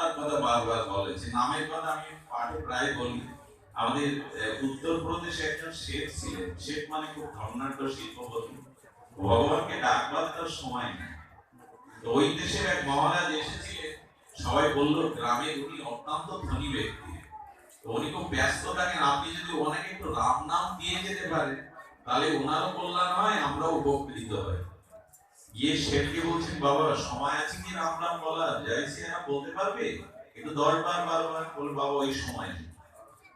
তার কথা বারবার বলেছে নামের কথা আমি পাঠে প্রায় বলি। আমাদের একজন শেখ ছিলেন। শেখ মানে খুব শিল্পপতি। ভগবানকে ডাকবার তার সময় নেই। ওই দেশের এক মহারাজ এসেছিলেন। সবাই বলল, গ্রামের উনি অত্যন্ত ধনী ব্যক্তি। উনি খুব ব্যস্ত থাকেন। আপনি যদি ওনাকে একটু রাম নাম দিয়ে যেতে পারেন, তাহলে ওনারও কল্যাণ হয়, আমরাও উপকৃত হয় গিয়ে শেঠকে বলছেন, বাবা, সময় আছে কি? রাম রাম বলার যাই সে না বলতে পারবে? একটু দশ বার বারবার বলে বাবা, ওই সময়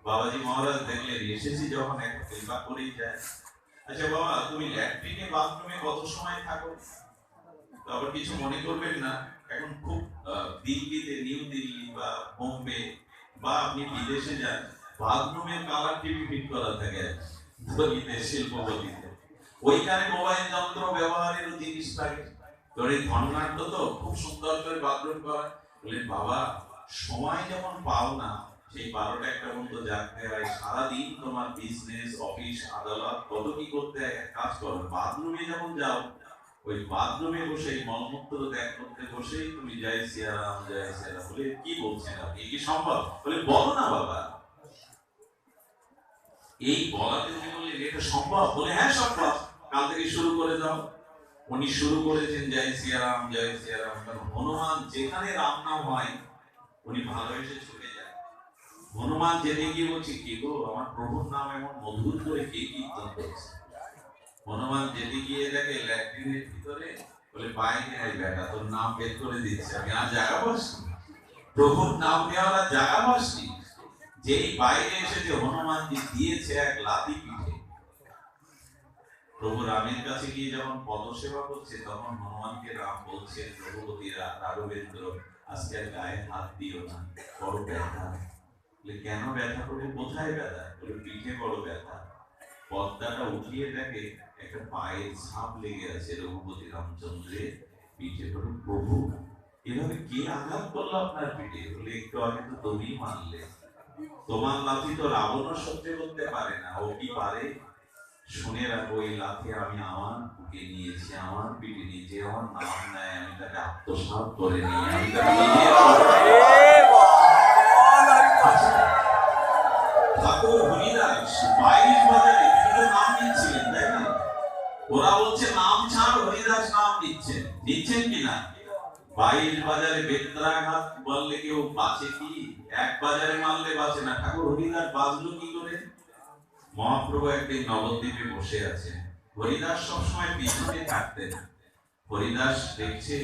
বাবাজি মহারাজ দেখলেন, এসেছি যখন একটা কৃপা করেই যায় আচ্ছা বাবা, তুমি ল্যাট্রিনে বাথরুমে কত সময় থাকো? আবার কিছু মনে করবেন না, এখন খুব দিল্লিতে, নিউ দিল্লি বা বোম্বে বা আপনি বিদেশে যান, বাথরুমের কালার টিভি ফিট করা থাকে শিল্পপতিতে ওইখানে মোবাইল যন্ত্র ব্যবহারের জিনিস থাকে। তোর এই ধর্নাঢ্য তো খুব সুন্দর করে বাথরুম করা। বললেন, বাবা, সময় যখন পাও না, সেই বারোটা একটা পর্যন্ত জাগতে হয়। সারাদিন তোমার বিজনেস অফিস আদালত, কত কি করতে হয়, এক কাজ করো। বাথরুমে যখন যাও, ওই বাথরুমে বসে মলমূত্র ত্যাগ করতে বসেই তুমি জয় সিয়ারাম জয় সিয়ারাম বলে কি বলছেন আপনি? কি সম্ভব? বলে, বলো না বাবা। এই বলাতে উনি বললেন এটা সম্ভব? বলে হ্যাঁ সম্ভব। কাল থেকে শুরু করে দাও। উনি শুরু করেছেন, জয় সিয়ারাম জয় সিয়ারাম। কারণ হনুমান যেখানে রাম নাম হয়, উনি ভালোবেসে ছুটে যান হনুমান যেতে গিয়ে বলছে, কি গো? আমার প্রভুর নাম এমন মধুর করে কে কীর্তন করছে? হনুমান যেতে গিয়ে দেখে, ল্যাট্রিনের ভিতরে? বলে বাইরে আই বেটা তোর নাম বের করে দিচ্ছে, আমি আর জায়গা বসনি প্রভুর নাম নেওয়ার জায়গা বসনি যেই বাইরে এসে যে হনুমানজি দিয়েছে এক পিঠে প্রভু রামের কাছে গিয়ে যখন পদসেবা করছে, তখন হনুমানকে রাম বলছে প্রভুপতি রাঘবেন্দ্র আজকে আর গায়ে হাত দিও না, বড় ব্যথা। কেন ব্যথা করে কোথায় ব্যথা? বলে, পিঠে বড় ব্যথা। পর্দাটা উঠিয়ে দেখে একটা পায়ের ছাপ লেগে আছে রঘুপতি রামচন্দ্রের পিঠে বলে, প্রভু, এভাবে কে আঘাত করল আপনার পিঠে? বলে, একটু আগে তো তুমি মানলে তোমার লাথি তো রাবণও সহ্য করতে পারে না, ও কি পারে? শুনে রাখো এই লাথি আমি আমার বুকে নিয়েছি আমার পিঠে নিয়েছি আমার নাম নেয় আমি তাকে আত্মসাৎ করে নিই আমি ঠাকুর হরিদাস বাইশ বাজারে বিভিন্ন নাম নিচ্ছিলেন তাই না? ওরা বলছে নাম ছাড় হরিদাস নাম কিনা বাইশ বাজারে বেত্রাঘাত বললে কেউ বাঁচে কি? এক বাজারে মারলে বাঁচে না। ঠাকুর হরিদাস বাঁচলো কি করে? মহাপ্রভু একদিন নবদ্বীপে বসে আছেন। হরিদাস সবসময় পিছনে থাকতেন হরিদাস দেখছে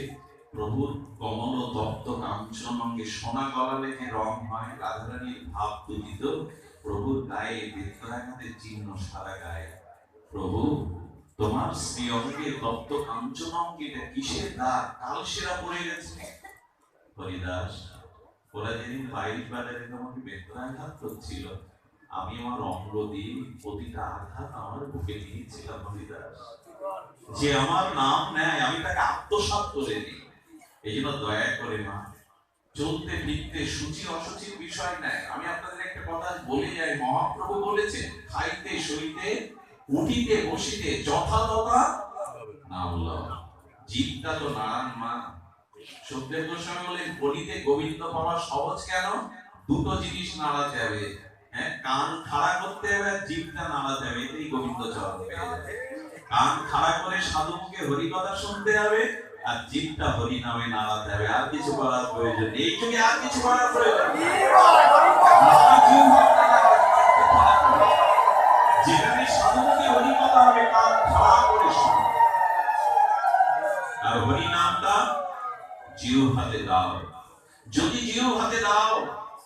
প্রভুর কমল তপ্ত কাঞ্চন অঙ্গে সোনা গলালে লেখে রং হয়, রাধারানীর ভাব তুলিত প্রভুর গায়ে বেত্রাঘাতের চিহ্ন সারা গায়ে। প্রভু, তোমার শ্রী অঙ্গে তপ্ত কাঞ্চন অঙ্গে এটা কিসের দাগ কালসেরা পড়ে গেছে। হরিদাস ওরা যেদিন বাইশ বাজারে তোমাকে বেত্রাঘাত করছিল। আমি আমার অঙ্গ দিয়ে প্রতিটা আঘাত আমার বুকে নিয়েছিলাম হরিদাস। যে আমার নাম নেয়, আমি তাকে আত্মসাৎ করে নিই এই জন্য দয়া করে মা, চলতে ফিরতে সূচি অসুচির বিষয় নেয়। আমি আপনাদের একটা কথা বলে যাই। মহাপ্রভু বলেছেন, খাইতে সইতে উঠিতে, বসিতে যথাযথা নাম লও। জীবটা তো নারায়ণ মা। সুখদেব গোস্বামী বলেন বলিতে গোবিন্দ পাওয়া সহজ কেন? দুটো জিনিস নাড়া যাবে। কান খাড়া করতে হবে জিভটা নাড়া যাবে, এতেই গোবিন্দ চরণ কান খাড়া করে সাধু মুখে হরি কথা শুনতে হবে, আর জিভটা হরি নামে নাড়াতে হবে আর কিছু করার প্রয়োজন নেই। যুগে আর কিছু করার প্রয়োজন যেখানে সাধু মুখে হরি কথা হবে, কান খাড়া করে আর হরি নামটা জিও হাতে দাও। যদি জিও হাতে দাও,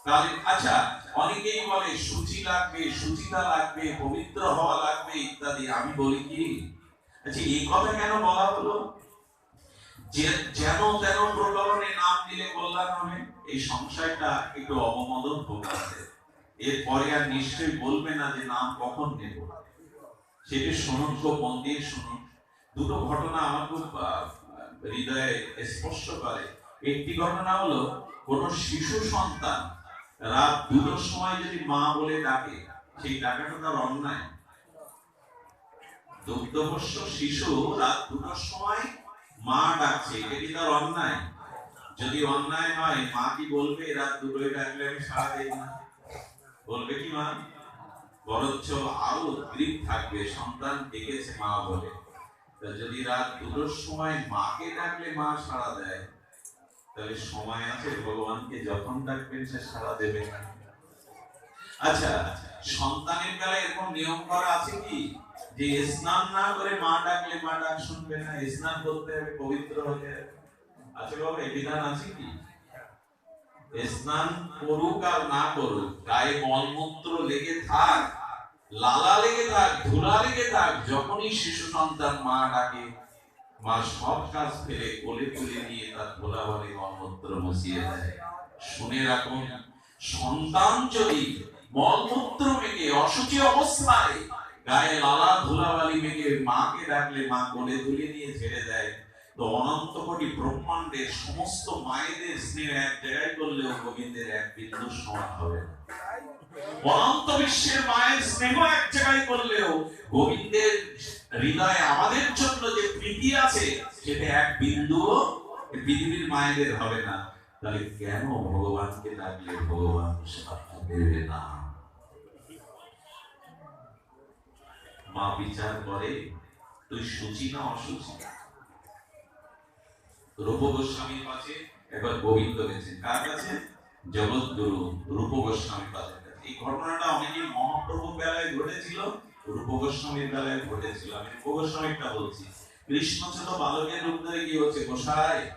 তাহলে আচ্ছা অনেকেই বলে, সূচি লাগবে, সুচিতা লাগবে, পবিত্র হওয়া লাগবে ইত্যাদি। আমি বলি কি? আচ্ছা এই কথা কেন বলা হলো? যেন তেন প্রকরণে নাম দিলে কল্যাণ হবে, এই সংশয়টা একটু অবমোদন ভোগাচ্ছে এরপরে আর নিশ্চয়ই বলবে না যে নাম কখন নেব। সেটি শুনুন, খুব মন দিয়ে শুনুন। দুটো ঘটনা আমার খুব হৃদয়ে স্পর্শ করে। একটি ঘটনা হলো, কোন শিশু সন্তান রাত দুটোর সময় যদি মা বলে ডাকে, সেই ডাকাটা তার অন্যায়। দুগ্ধবস্য শিশু রাত দুটোর সময় মা ডাকছে, এটা কি তার অন্যায়? যদি অন্যায় হয়, মা কি বলবে, রাত দুটোয় ডাকলে আমি সারা দেব না? বলবে কি মা? বরঞ্চ আরও উদ্গ্রীব থাকবে, সন্তান ডেকেছে মা বলে। যদি রাত দুটোর সময় মাকে ডাকলে মা সাড়া দেয় তাহলে সময় আছে, ভগবানকে যখন ডাকবেন সে সাড়া দেবে। আচ্ছা সন্তানের বেলায় এরকম নিয়ম করা আছে কি? যে স্নান না করে মা ডাকলে মা ডাক শুনবে না, স্নান করতে হবে, পবিত্র হতে আছে বাবা, এই বিধান আছে কি? স্নান করুক আর না করুক, গায়ে মলমূত্র লেগে থাক, লালা লেগে থাক, ধুলা লেগে থাক, যখনই শিশু সন্তান মা ডাকে মা সব কাজ ফেলে কোলে তুলে নিয়ে তার ধুলা বলে মলমূত্র মুছিয়ে দেয়। শুনে রাখুন, সন্তান যদি মলমূত্র মেঘে অসুচি অবস্থায় গায়ে লালা ধুলাবালি মেঘে মাকে ডাকলে মা কোলে তুলে নিয়ে ছেড়ে দেয়, তো অনন্ত কোটি ব্রহ্মাণ্ডের সমস্ত মায়েদের স্নেহ এক জায়গায় করলেও গোবিন্দের এক বিন্দু সমান হবে অনন্ত বিশ্বের মায়ের স্নেহ এক জায়গায় করলেও গোবিন্দের হৃদয়ে আমাদের জন্য যে প্রীতি আছে, সেটা এক বিন্দু পৃথিবীর মায়েদের হবে না। তাহলে কেন ভগবানকে ডাকলে ভগবান দেবে না? মা বিচার করে, তুই সুচি না অসুচি? রূপ গোস্বামীর কাছে একবার গোবিন্দ গেছেন। কার কাছে? জগৎগুরু রূপ গোস্বামীর কাছে এই ঘটনাটা অনেকেই মহাপ্রভুর বেলায় ঘটেছিল। বেলায় ঘটেছিল। আমি বলছি। কৃষ্ণ ছিল বালকের রূপ ধরে কি হচ্ছে গোসাই?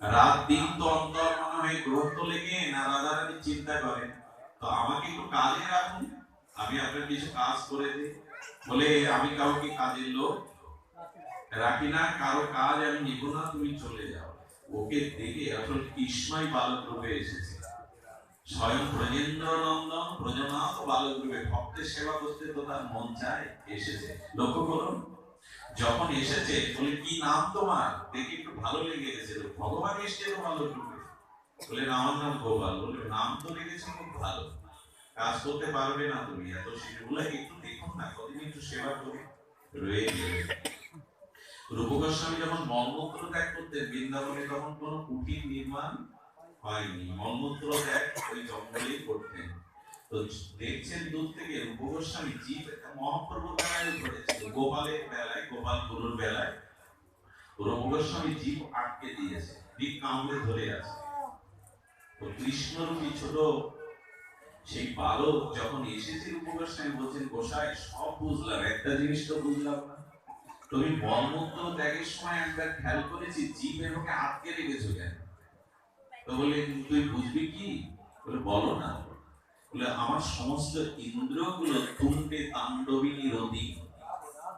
রাত দিন তো অন্তর মনে হয় গ্রন্থ লেগে না চিন্তা করে? তো আমাকে একটু কাজে রাখুন, আমি আপনার কিছু কাজ করে দিই। বলে, আমি কাউকে কাজের লোক রাখি না, কারও কাজ আমি নিব না, তুমি চলে যাও। ওকে দেখে আসলে কৃষ্ণই বালক রূপে এসেছে। স্বয়ং ব্রজেন্দ্র নন্দন ব্রজনাথ বালক রূপে ভক্তের সেবা করতে তো তার মন চায়, এসেছে। লক্ষ্য করুন, যখন এসেছে, বলে, কি নাম তোমার? দেখে একটু ভালো লেগে গেছে ভগবান এসছে তো ভালো রূপে বলে, আমার নাম গোপাল। বলে, নাম তো লেগেছে খুব ভালো। কাজ করতে পারবে না তুমি। এত সেগুলো একটু দেখুন না, কদিন একটু সেবা করে? রয়ে গেলে। রূপ গোস্বামী যখন মলমূত্র ত্যাগ করতেন, বৃন্দাবনে তখন কোনো কুটির নির্মাণ হয়নি। মলমূত্র ত্যাগ ওই জঙ্গলেই করতেন তো দেখছেন দূর থেকে জীব বেলায় ঘটেছিল গোপালের বেলায়, গোপাল গুরুর বেলায় জীব আটকে দিয়েছে। কামড়ে ধরে আছে। তো কৃষ্ণরূপী ছোট সেই বালক যখন এসেছে রূপ বলছেন, গোসাই, সব বুঝলাম, একটা জিনিস তো বুঝলাম না। তুমি মলমূত্র ত্যাগের সময় একবার খেয়াল করেছি জীব এরকমকে আটকে রেখেছো কেন? তো বলে, তুই বুঝবি কি? বলে, বলো না। বলে, আমার সমস্ত ইন্দ্রগুলো তুমটে তাণ্ডবিনী রতি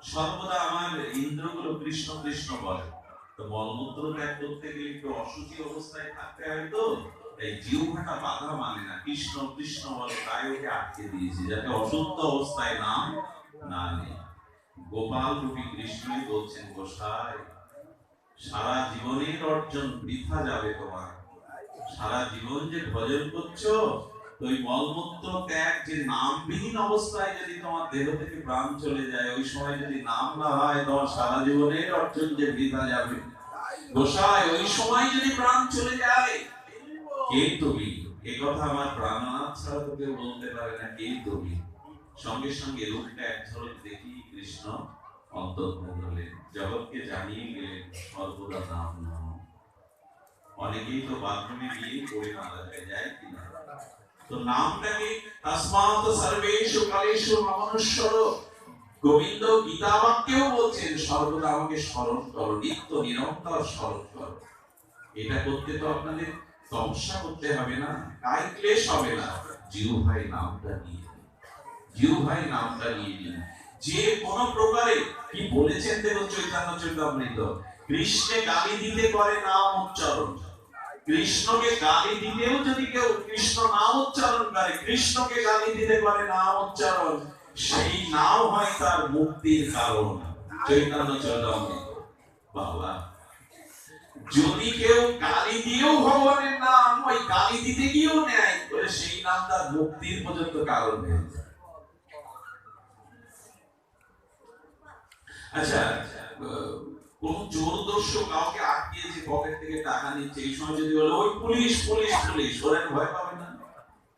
সর্বদা আমার ইন্দ্রগুলো কৃষ্ণ কৃষ্ণ বলে। তো মলমূত্র ত্যাগ করতে গেলে একটু অসুচি অবস্থায় থাকতে হয় তো। এই জিহ্বাটা বাধা মানে না, কৃষ্ণ কৃষ্ণ বলে, তাই ওকে আটকে দিয়েছি, যাতে অশুদ্ধ অবস্থায় নাম না নেই। গোপাল রূপী কৃষ্ণই বলছেন, গোসাই, সারা জীবনের অর্জন বৃথা যাবে তোমার। সারা জীবন যে ভজন করছ, ওই মলমূত্র ত্যাগ যে নামবিহীন অবস্থায় যদি তোমার দেহ থেকে প্রাণ চলে যায়, ওই সময় যদি নাম না হয়, তোমার সারা জীবনের অর্জন যে বৃথা যাবে। গোসাই, ওই সময় যদি প্রাণ চলে যায়, কে এ কথা আমার প্রাণনাথ ছাড়া তো কেউ বলতে পারে না, কে সঙ্গে সঙ্গে রূপটা এক দেখি কৃষ্ণ অন্তর্ধান হলেন, জগৎকে জানিয়ে গেলেন সর্বদা নাম অনেকেই তো বাথরুমে গিয়ে পড়ে মারা যায় যায় কিনা। তো নামটাকে তসমাৎ সর্বেষু কালেষু নমনুষ্বর গোবিন্দ গীতা বাক্যেও বলছেন, সর্বদা আমাকে স্মরণ করো, নিত্য নিরন্তর স্মরণ করো। এটা করতে তো আপনাদের তপস্যা করতে হবে না, কাই ক্লেশ হবে না। জিউ ভাই নামটা নিয়ে। জিউ ভাই নামটা নিয়ে নিন। যে কোন প্রকারে কি বলেছেন দেব চৈতন্য চৈতামৃত কৃষ্ণে গালি দিতে করে নাম উচ্চারণ কৃষ্ণকে গালি দিতেও যদি কেউ কৃষ্ণ নাম উচ্চারণ করে, কৃষ্ণকে গালি দিতে পারে নাম উচ্চারণ, সেই নাম হয় তার মুক্তির কারণ। চৈতন্য বাবা, যদি কেউ গালি দিয়েও ভগবানের নাম, ওই গালি দিতে গিয়েও নেয় তাহলে সেই নাম তার মুক্তির পর্যন্ত কারণ হয়ে আচ্ছা কোন চোর দস্যু কাউকে আটকিয়েছে পকেট থেকে টাকা নিচ্ছে, এই সময় যদি বলে, ওই পুলিশ পুলিশ পুলিশ, ওরা ভয় পাবে না।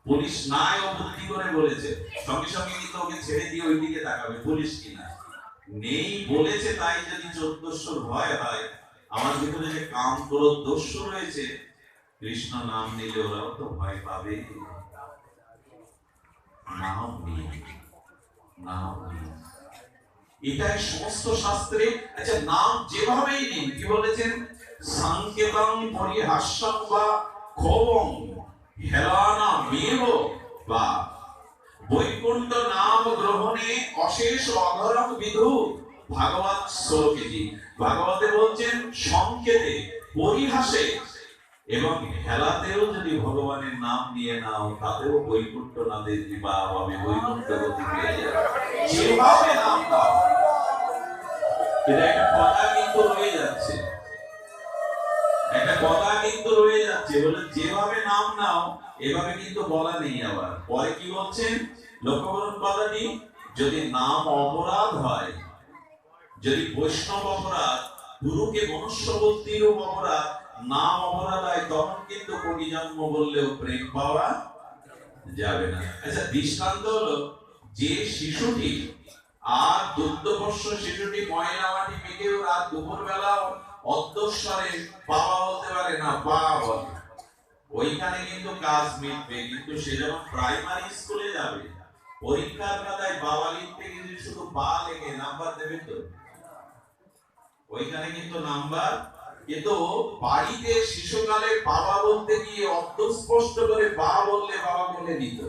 পুলিশ নাই ও বুদ্ধি করে বলেছে? সঙ্গে সঙ্গে কিন্তু ওকে ছেড়ে দিয়ে ওই দিকে তাকাবে? পুলিশ কিনা নেই? বলেছে তাই যদি চোদ্দশোর ভয় হয়, আমার ভিতরে যে কাম করো দস্যু রয়েছে, কৃষ্ণ নাম নিলে ওরাও তো ভয় পাবে। নাম নিয়ে নাম নিয়ে এটাই সমস্ত শাস্ত্রে আচ্ছা নাম যেভাবেই নিন, কি বলেছেন? সংকেতং পরিহাস্যং বা ক্ষোভং হেলানা মেব বা বৈকুণ্ঠ নাম গ্রহণে অশেষ অধরম বিধু ভাগবত শ্লোকেজি। ভাগবতে বলছেন, সংকেতে, পরিহাসে এবং হেলাতেও যদি ভগবানের নাম নিয়ে নাও, তাতেও বৈকুণ্ঠ নাদের বিবাহ হবে, বৈকুণ্ঠ গতি পেয়ে যেভাবে নাম নাও, এভাবে কিন্তু বলা নেই আবার। পরে কি বলছেন লক্ষ্য করুন যদি নাম অপরাধ হয়, যদি বৈষ্ণব অপরাধ, গুরুকে মনুষ্যবুদ্ধির অপরাধ নাম অপরাধ হয় তখন কিন্তু কোটি জন্ম বললেও প্রেম পাওয়া যাবে না। আচ্ছা দৃষ্টান্ত হলো যে শিশুটি আর দুগ্ধবর্ষ শিশুটি ময়লা মাটি মেখেও রাত দুপুর বেলা অধ্যস্বরে বাবা বলতে পারে, না, বা বলে। ওইখানে কিন্তু কাজ মিটবে, কিন্তু সে যখন প্রাইমারি স্কুলে যাবে, পরীক্ষার খাতায় বাবা লিখতে গেলে শুধু বা লেখে, নাম্বার দেবে তো? ওইখানে কিন্তু নাম্বার কিন্তু বাড়িতে শিশুকালে বাবা বলতে গিয়ে অর্ধস্পষ্ট করে বা বললে বাবা বলে নিত।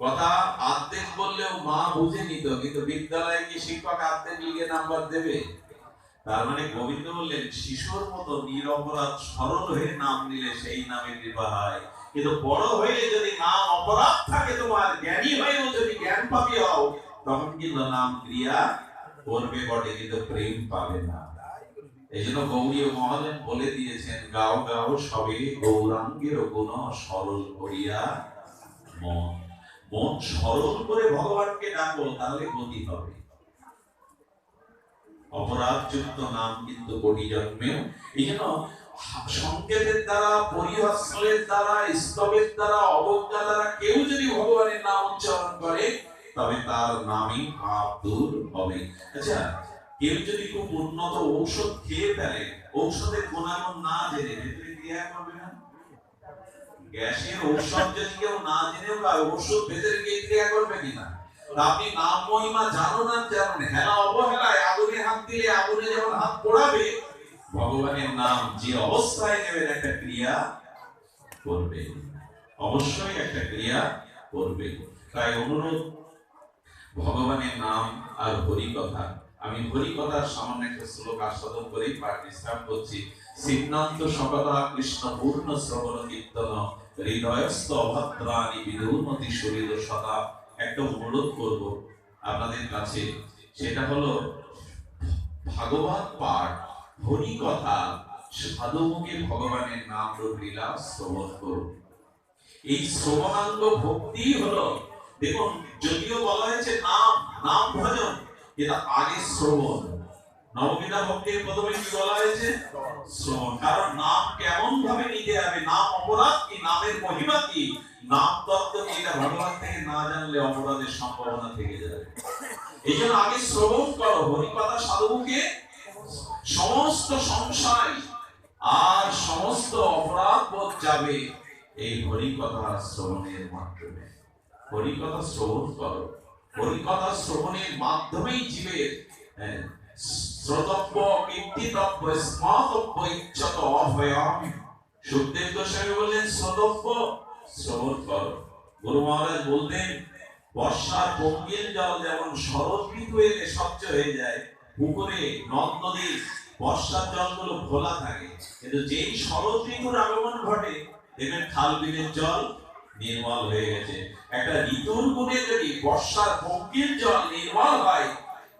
কথা আর্ধেক বললেও মা বুঝে নিত, কিন্তু বিদ্যালয়ে কি শিক্ষক আর্ধেক লিখে নাম্বার দেবে? তার মানে গোবিন্দ বললেন, শিশুর মতো নিরপরাধ সরল হয়ে নাম নিলে সেই নামে কৃপা হয়। কিন্তু বড় হয়ে যদি নাম অপরাধ থাকে তোমার, জ্ঞানী হয়েও যদি জ্ঞান পাবি হও, তখন কিন্তু নাম ক্রিয়া করবে বটে, কিন্তু প্রেম পাবে না। এই জন্য মহাজন বলে দিয়েছেন, গাও গাও সবে গৌরাঙ্গের গুণ সরল করিয়া মন। মন সরল করে ভগবানকে ডাকো তাহলে গতি হবে। অপরাধযুক্ত নাম কিন্তু কোটি জন্মেও। এই জন্য সংকেতের দ্বারা পরিহাসের দ্বারা, স্তবের দ্বারা, অবজ্ঞা দ্বারা কেউ যদি ভগবানের নাম উচ্চারণ করে, তবে তার নামই পাপ দূর হবে। আচ্ছা কেউ যদি খুব উন্নত ঔষধ খেয়ে ফেলে ঔষধের গুণাগুণ না জেনে, ভেতরে ক্রিয়া করবে না? গ্যাসের ঔষধ যদি কেউ না ওষুধ ভেতরে গিয়ে ক্রিয়া করবে কিনা? আপনি নাম মহিমা জানো না যেমন হেলা অবহেলায় আগুনে হাত দিলে আগুনে যেমন হাত পোড়াবে, ভগবানের নাম যে অবস্থায় নেবেন একটা ক্রিয়া করবে অবশ্যই একটা ক্রিয়া করবে তাই অনুরোধ, ভগবানের নাম আর হরি কথা আমি হরি কথার সামান্য একটা শ্লোক আস্বাদন করেই পাঠ বিশ্রাম করছি। সিদ্ধান্ত সকলা কৃষ্ণ পূর্ণ শ্রবণ কীর্তন, হৃদয়স্থ অভদ্রাণী বিদুর্মতি শরীর সদা। একটা অনুরোধ করব আপনাদের কাছে, সেটা হলো, ভাগবত পাঠ হরি কথা সাধুমুখে ভগবানের নাম রূপ লীলা শ্রবণ করুন। এই শ্রবণাঙ্গ ভক্তি হলো, দেখুন, যদিও বলা হয়েছে নাম নাম ভজন কিন্তু আগে শ্রবণ। নবমীরা ভক্তির প্রথমে কি বলা হয়েছে? শ্রবণ। কারণ নাম কেমন ভাবে নিতে হবে? নাম অপরাধ কি? নামের মহিমা কি? নাম তত্ত্ব কি? এটা ভগবান থেকে না জানলে অপরাধের সম্ভাবনা থেকে যাবে। এই জন্য আগে শ্রবণ করো। হরিকথা সাধুকে সমস্ত সংশয় আর সমস্ত অপরাধ যাবে এই হরিকথা শ্রবণের মাধ্যমে। হরিকথা শ্রবণ করো। হরিকথা শ্রবণের মাধ্যমেই জীবের হ্যাঁ, শ্রোতব্য কীর্তিতব্য স্মাতব্য ইচ্ছত অভয়ম। সুখদেব গোস্বামী বললেন শ্রোতব্য শ্রবণ করো। গুরু মহারাজ বলতেন বর্ষার পঙ্কিল জল যেমন শরৎ ঋতু এলে স্বচ্ছ হয়ে যায় পুকুরে নদ নদী বর্ষার জলগুলো খোলা থাকে। কিন্তু যেই শরৎ ঋতুর আগমন ঘটে দেখবেন খাল বিলের জল নির্মল হয়ে গেছে। একটা ঋতুর গুণে যদি বর্ষার পঙ্কিল জল নির্মল হয়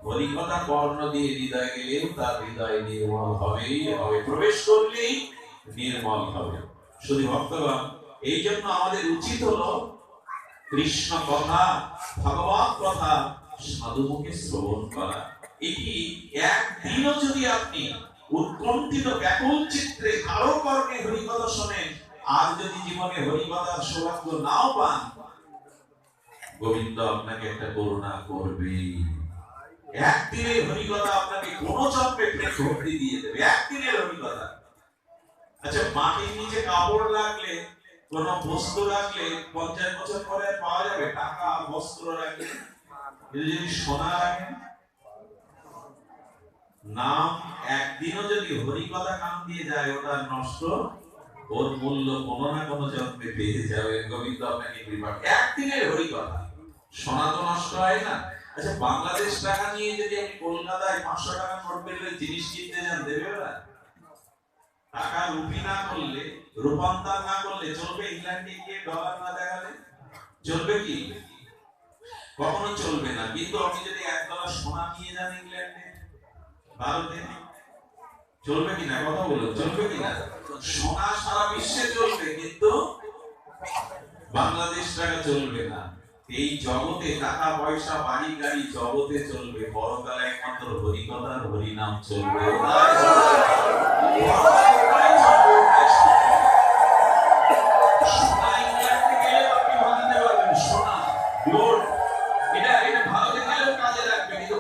হরিকথা কর্ণ দিয়ে হৃদয় গেলেও তার হৃদয় নির্মল হবেই, হবে। প্রবেশ করলেই নির্মল হবে। শুধু ভক্তগণ, এই জন্য আমাদের উচিত হলো কৃষ্ণ কথা ভগবত কথা সাধুমুখে শ্রবণ করা। এটি একদিনও যদি আপনি উৎকণ্ঠিত, ব্যাকুল চিত্রে কারও কর্মে হরিকথা শোনেন আর যদি জীবনে হরিকথার সৌভাগ্য নাও পান, গোবিন্দ আপনাকে একটা করুণা করবে। একদিনের হরিকথা আপনাকে কোন দিয়ে দেবে। একদিনের হরিকথা আচ্ছা মাটির নিচে কাপড় লাগলে কোন রাখলে পঞ্চাশ বছর পরে পাওয়া যাবে? টাকা, বস্ত্র রাখলে? যদি সোনা রাখেন নাম একদিনও যদি হরিকথা কান দিয়ে যায়, ওটা নষ্ট ওর মূল্য কোনো না কোনো জন্মে পেয়ে যাবে। গোবিন্দ আপনাকে কৃপা একদিনের হরিকথা। সোনা তো নষ্ট হয় না? আচ্ছা বাংলাদেশ টাকা নিয়ে যদি আমি কলকাতায় পাঁচশো টাকা নোট পেলে জিনিস কিনতে যান, দেবে ওরা? টাকা রুপি না করলে, রূপান্তর না করলে চলবে ইংল্যান্ডে গিয়ে ডলার না দেখালে? চলবে কি? কখনো চলবে না। কিন্তু আপনি যদি এক ডলার সোনা নিয়ে যান ইংল্যান্ডে, ভারতে, চলবে কিনা কথা বলো চলবে কিনা সোনা সারা বিশ্বে চলবে, কিন্তু বাংলাদেশ টাকা চলবে না। এই জগতে টাকা, পয়সা, বাড়ি, গাড়ি জগতে চলবে, পরকালে একমাত্র হরিকথার হরিনাম চলবে।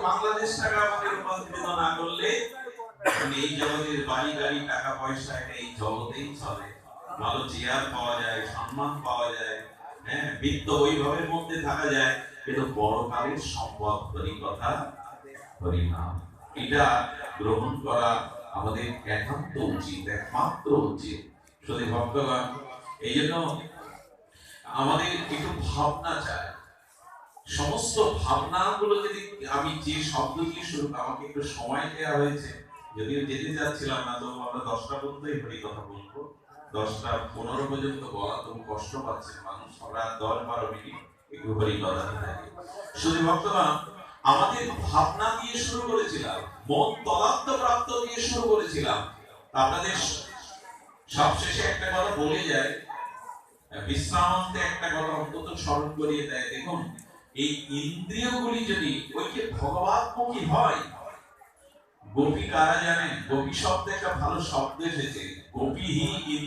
বাংলাদেশ টাকা আমাদের না করলে এই জগতের বাড়ি গাড়ি টাকা পয়সা এটা এই জগতেই চলে। ভালো চেয়ার পাওয়া যায়, সম্মান পাওয়া যায় হ্যাঁ বিত্ত বৈভবের মধ্যে থাকা যায়, কিন্তু বড়কালের কথা হরিনাম এটা গ্রহণ করা আমাদের একান্ত উচিত, একমাত্র উচিত। শুধু ভক্তগণ, এই জন্য আমাদের একটু ভাবনা চায় সমস্ত ভাবনাগুলো যদি আমি যে শব্দ দিয়ে শুরু আমাকে একটু সময় দেওয়া হয়েছে। যদিও যেতে চাচ্ছিলাম না, তো আমরা দশটা পর্যন্তই হরি কথা বলব। দশটা পনেরো পর্যন্ত বলা তবু কষ্ট পাচ্ছে মানুষ। আমরা দশ বারো মিনিট একটু হরি কথা থাকে শুধু ভক্তগণ, আমাদের ভাবনা দিয়ে শুরু করেছিলাম, মন তদাত্ম প্রাপ্ত দিয়ে শুরু করেছিলাম। আপনাদের সবশেষে একটা কথা বলে যায়, বিশ্রামান্তে একটা কথা অন্তত স্মরণ করিয়ে দেয়। দেখুন, এই ইন্দ্রিয়গুলি যদি ওইকে ভগবাত্মকী হয় গোপী কারা জানেন? গোপী শব্দ একটা ভালো শব্দ এসেছে। গোপী হি